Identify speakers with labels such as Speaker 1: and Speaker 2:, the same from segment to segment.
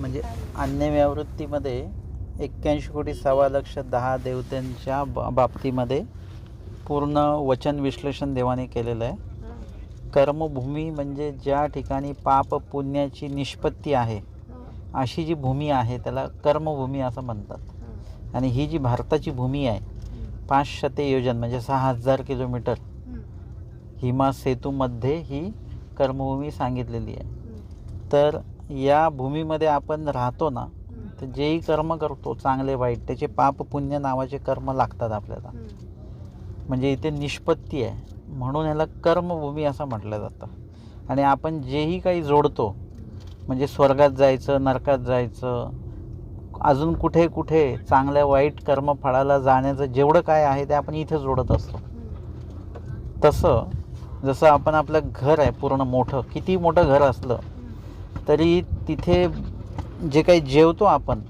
Speaker 1: म्हणजे अन्यव्यावृत्तीमध्ये एक्क्याऐंशी कोटी सव्वा लक्ष दहा देवतांच्या बा बाबतीमध्ये पूर्ण वचन विश्लेषण देवाने केलेलं आहे. कर्मभूमी म्हणजे ज्या ठिकाणी पाप पुण्याची निष्पत्ती आहे अशी जी भूमी आहे त्याला कर्मभूमी असं म्हणतात. आणि ही जी भारताची भूमी आहे
Speaker 2: हं,
Speaker 1: पाचशते योजन म्हणजे सहा हजार किलोमीटर हिमा सेतूमध्ये ही कर्मभूमी सांगितलेली आहे. तर या भूमीमध्ये आपण राहतो ना तर जेही कर्म करतो चांगले वाईट त्याचे पाप पुण्य नावाचे कर्म लागतात आपल्याला. म्हणजे इथे निष्पत्ती आहे. म्हणून ह्याला कर्मभूमी असं म्हटलं जातं. आणि आपण जेही काही जोडतो म्हणजे स्वर्गात जायचं नरकात जायचं अजून कुठे कुठे चांगल्या वाईट कर्मफळाला जाण्याचं जेवढं काय आहे ते आपण इथे जोडत असतो. तसं जसं आपण आपलं घर आहे पूर्ण मोठं किती मोठं घर असलं तरी तिथे जे काही जेवतो आपण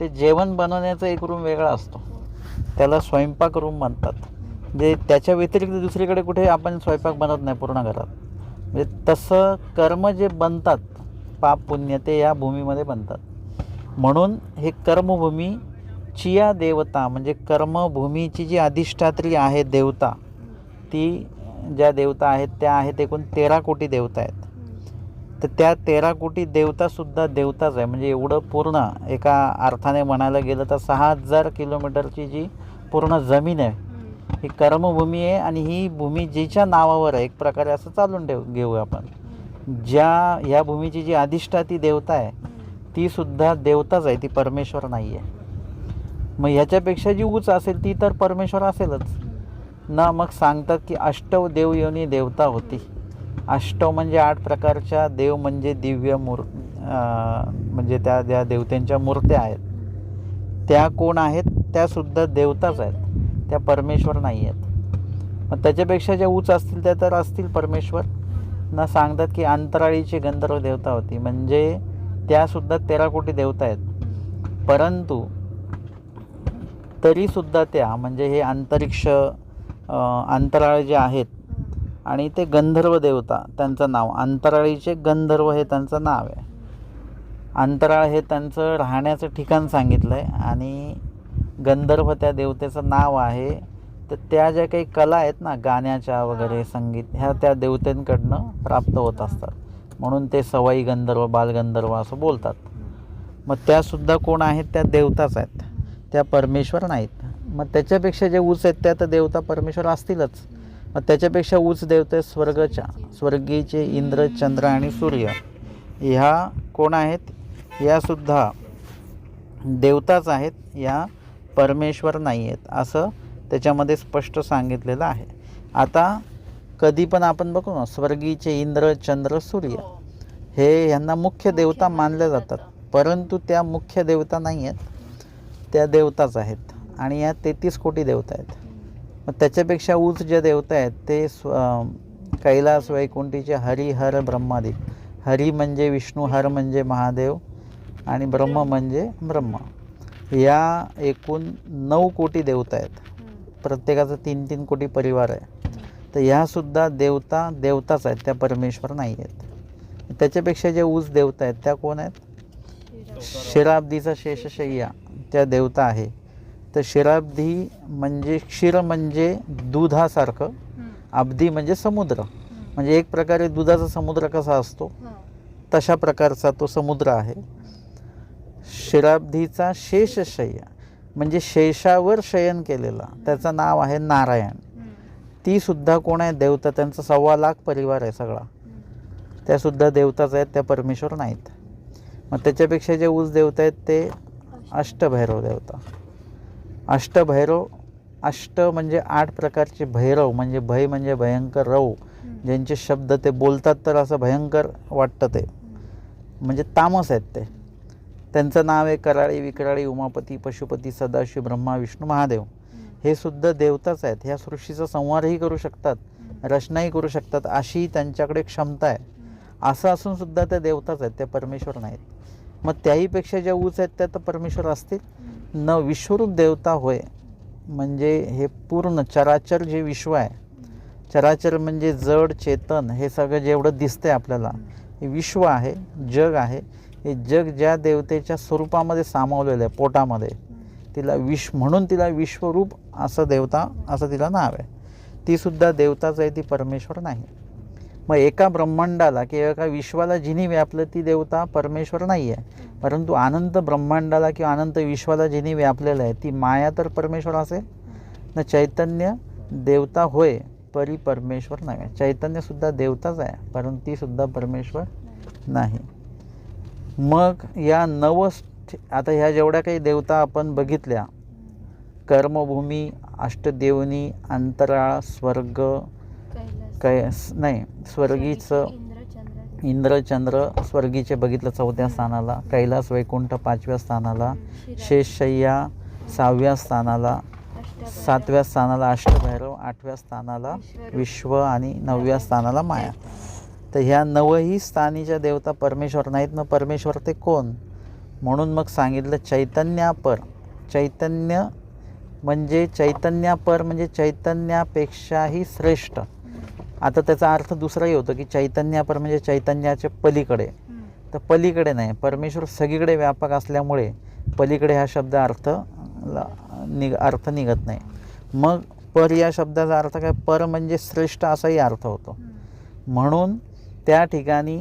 Speaker 1: ते जेवण बनवण्याचा एक रूम वेगळा असतो. त्याला स्वयंपाक रूम म्हणतात.
Speaker 2: हं,
Speaker 1: म्हणजे त्याच्या व्यतिरिक्त दुसरीकडे कुठे आपण स्वयंपाक बनवत नाही पूर्ण घरात. म्हणजे तसं कर्म जे बनतात पाप पुण्य ते या भूमीमध्ये बनतात. म्हणून हे कर्मभूमीची या देवता म्हणजे कर्मभूमीची जी अधिष्ठात्री आहे देवता ती ज्या देवता आहेत त्या आहेत एकूण तेरा कोटी देवता आहेत. तर त्या तेरा कोटी देवतासुद्धा देवताच आहे. म्हणजे एवढं पूर्ण एका अर्थाने म्हणायला गेलं तर सहा हजार किलोमीटरची जी पूर्ण जमीन आहे
Speaker 2: ही
Speaker 1: कर्मभूमी आहे आणि ही भूमी जिच्या नावावर आहे. एक प्रकारे असं चालून ठेव घेऊ आपण. ज्या ह्या भूमीची जी अधिष्ठाती देवता आहे तीसुद्धा देवताच आहे. ती परमेश्वर नाही आहे मग ह्याच्यापेक्षा जी उंच असेल ती तर परमेश्वर असेलच. ना मग सांगतात की अष्टव देवयोनी देवता होती. अष्टव म्हणजे आठ प्रकारच्या देव म्हणजे दिव्य मूर म्हणजे त्या ज्या देवतांच्या मूर्त्या आहेत. त्या कोण आहेत? त्यासुद्धा देवताच आहेत. त्या परमेश्वर नाही आहेत. मग त्याच्यापेक्षा ज्या उच असतील त्या तर असतील परमेश्वर. ना सांगतात की अंतराळीची गंधर्व देवता होती. म्हणजे त्यासुद्धा तेरा कोटी देवता आहेत. परंतु तरीसुद्धा त्या म्हणजे हे अंतरिक्ष अंतराळ जे आहेत आणि ते गंधर्व देवता त्यांचं नाव. अंतराळीचे गंधर्व हे त्यांचं नाव आहे. अंतराळ हे त्यांचं राहण्याचं ठिकाण सांगितलं आहे आणि गंधर्व त्या देवतेचं नाव आहे. तर त्या ज्या काही कला आहेत ना गाण्याच्या वगैरे संगीत ह्या त्या देवतेंकडनं प्राप्त होत असतात. म्हणून ते सवाई गंधर्व बालगंधर्व असं बोलतात. मग त्यासुद्धा कोण आहेत? त्या देवताच आहेत. त्या परमेश्वर नाहीत. मग त्याच्यापेक्षा जे उच आहेत त्या तर देवता परमेश्वर असतीलच. मग त्याच्यापेक्षा उच देवता आहेत स्वर्गच्या स्वर्गीचे इंद्र चंद्र आणि सूर्य ह्या कोण आहेत? यासुद्धा देवताच आहेत या परमेश्वर नाही आहेत असं त्याच्यामध्ये स्पष्ट सांगितलेलं आहे. आता कधी पण आपण बघू ना स्वर्गीचे इंद्र चंद्र सूर्य हे यांना मुख्य देवता मानल्या जातात परंतु त्या मुख्य देवता नाही आहेत त्या देवताच आहेत. आणि या तेहतीस कोटी देवता आहेत. मग त्याच्यापेक्षा उच्च ज्या देवता आहेत ते स्व कैलास वैकुंठीचे हरिहर ब्रह्मादिक. हरी म्हणजे विष्णू हर म्हणजे महादेव आणि ब्रह्म म्हणजे ब्रह्म. या एकूण नऊ कोटी देवता आहेत. प्रत्येकाचा तीन तीन कोटी परिवार आहे. तर ह्यासुद्धा देवता देवताच आहेत. त्या परमेश्वर नाही आहेत. त्याच्यापेक्षा ज्या ऊस देवता आहेत त्या कोण आहेत? शिराब्दीचा शेषशय्या. त्या देवता आहे. तर शिराब्दी म्हणजे क्षीर म्हणजे दुधासारखं अब्दी म्हणजे समुद्र. म्हणजे एक प्रकारे दुधाचा समुद्र कसा असतो? तशा प्रकारचा तो समुद्र आहे. शिराब्दीचा शेषशय्या म्हणजे शेषावर शयन केलेला त्याचं नाव आहे नारायण. ती सुद्धा कोण आहे? देवता. त्यांचा सव्वा लाख परिवार आहे सगळा. त्यासुद्धा देवताच आहेत त्या परमेश्वर नाहीत. मग त्याच्यापेक्षा जे ऊस देवता आहेत ते अष्टभैरव देवता. अष्टभैरव अष्ट म्हणजे आठ प्रकारचे भैरव म्हणजे भय म्हणजे भयंकर रव. ज्यांचे शब्द ते बोलतात तर असं भयंकर वाटतं ते. म्हणजे तामस आहेत ते. त्यांचं नाव आहे कराळी विक्राळी उमापती पशुपती सदाशिव ब्रह्मा विष्णू महादेव. हे सुद्धा देवताच आहेत. ह्या सृष्टीचा संहारही करू शकतात. रचनाही करू शकतात. अशी त्यांच्याकडे क्षमता आहे. असं असून सुद्धा त्या देवताच आहेत. त्या परमेश्वर नाहीत. मग त्याहीपेक्षा ज्या ऊच आहेत त्या तर परमेश्वर असतील. न विश्वरूप देवता होय. म्हणजे हे पूर्ण चराचर जे विश्व आहे चराचर म्हणजे जड चेतन हे सगळं जेवढं दिसतंय आपल्याला हे विश्व आहे जग आहे. हे जग ज्या देवतेच्या स्वरूपामध्ये सामावलेलं आहे पोटामध्ये तिला विश म्हणून तिला विश्वरूप असं देवता असं तिला नाव आहे. ती सुद्धा देवताच आहे ती परमेश्वर नाही. मग एका ब्रह्मांडाला किंवा एका विश्वाला जिनी व्यापलं ती देवता परमेश्वर नाही आहे परंतु अनंत ब्रह्मांडाला किंवा अनंत विश्वाला जिनी व्यापलेलं आहे ती माया तर परमेश्वर असेल? न चैतन्य देवता होय परी परमेश्वर नाही चैतन्यसुद्धा देवताच आहे परंतु तीसुद्धा परमेश्वर नाही. मग या नव आता ह्या जेवढ्या काही देवता आपण बघितल्या कर्मभूमी अष्टदेवनी अंतराळ स्वर्ग काय नाही स्वर्गीचं
Speaker 2: इंद्र चंद्र
Speaker 1: इंद्र चंद्र स्वर्गीचे बघितलं चौथ्या स्थानाला कैलास वैकुंठ पाचव्या स्थानाला शेषशय्या सहाव्या स्थानाला सातव्या स्थानाला अष्टभैरव आठव्या स्थानाला विश्व आणि नवव्या स्थानाला माया. तर ह्या नवही स्थानीच्या देवता परमेश्वर नाहीत ना परमेश्वर ते कोण? म्हणून मग सांगितलं चैतन्यापर. चैतन्य म्हणजे चैतन्यापर म्हणजे चैतन्यापेक्षाही श्रेष्ठ. आता त्याचा अर्थ दुसराही होतो की चैतन्यापर म्हणजे चैतन्याच्या पलीकडे. तर पलीकडे नाही परमेश्वर सगळीकडे व्यापक असल्यामुळे पलीकडे हा शब्द अर्थ निग निघ अर्थ निघत नाही. मग पर या शब्दाचा अर्थ काय? पर म्हणजे श्रेष्ठ असाही अर्थ होतो. म्हणून त्या ठिकाणी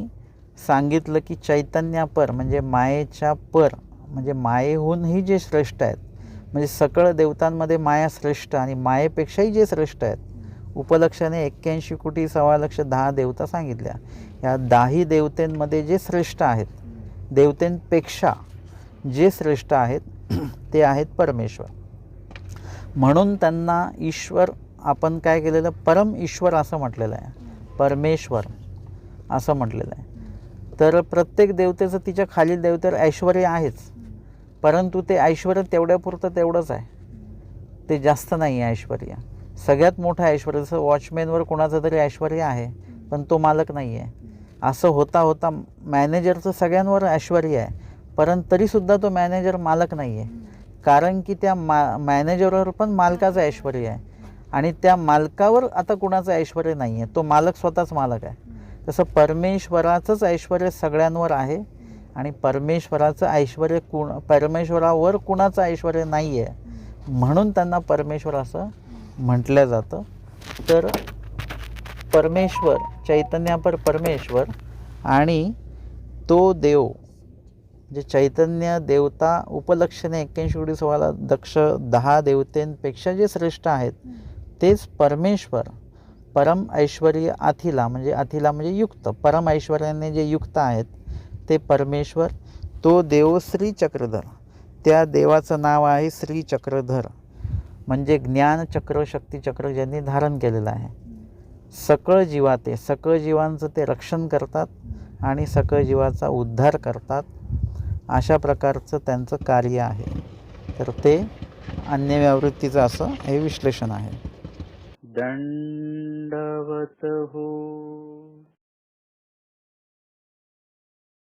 Speaker 1: सांगितलं की चैतन्यापर म्हणजे मायेच्या पर म्हणजे मायेहूनही जे श्रेष्ठ आहेत म्हणजे सकळ देवतांमध्ये माया श्रेष्ठ आणि मायेपेक्षाही जे श्रेष्ठ आहेत उपलक्षाने एक्क्याऐंशी कोटी सव्वा लक्ष दहा देवता सांगितल्या. या दाही देवतेंमध्ये जे श्रेष्ठ आहेत देवतेंपेक्षा जे श्रेष्ठ आहेत ते आहेत परमेश्वर. म्हणून त्यांना ईश्वर आपण काय केलेलं परम ईश्वर असं म्हटलेलं आहे. परमेश्वर असं म्हटलेलं आहे. तर प्रत्येक देवतेचं तिच्या खालील देवतेवर ऐश्वर आहेच. परंतु ते ऐश्वर तेवढ्यापुरतं तेवढंच आहे. ते जास्त नाही आहे ऐश्वर सगळ्यात मोठं ऐश्वर जसं वॉचमॅनवर कोणाचं तरी ऐश्वर आहे पण तो मालक नाही आहे. असं होता होता मॅनेजरचं सगळ्यांवर ऐश्वर आहे परंतु तरीसुद्धा तो मॅनेजर मालक नाही आहे. कारण की त्या मा मॅनेजरवर पण मालकाचं ऐश्वर आहे. आणि त्या मालकावर आता कुणाचं ऐश्वर नाही आहे. तो मालक स्वतःच मालक आहे. तसं परमेश्वराचंच ऐश्वर सगळ्यांवर आहे आणि परमेश्वराचं ऐश्वर कुण परमेश्वरावर कुणाचं ऐश्वर नाही आहे म्हणून त्यांना परमेश्वर असं म्हटलं जातं. तर परमेश्वर चैतन्यापर परमेश्वर आणि तो देव जे चैतन्य देवता उपलक्षणे एक्क्याऐंशी कोटी सोळाला दक्ष दहा देवतेंपेक्षा जे श्रेष्ठ आहेत तेच परमेश्वर परम ऐश्वर्य आथिला म्हणजे आथिला म्हणजे युक्त परम ऐश्वर्याने जे युक्त आहेत ते परमेश्वर तो देव श्री चक्रधर त्या देवाचं नाव आहे श्री चक्रधर म्हणजे ज्ञानचक्र शक्तीचक्र ज्यांनी धारण केलेलं आहे. सकळ जीवाते सकळ जीवांचं ते रक्षण करतात आणि सकळ जीवाचा उद्धार करतात. अशा प्रकारचं त्यांचं कार्य आहे. तर ते अन्यव्यावृत्तीचं असं हे विश्लेषण आहे. दंडवत हो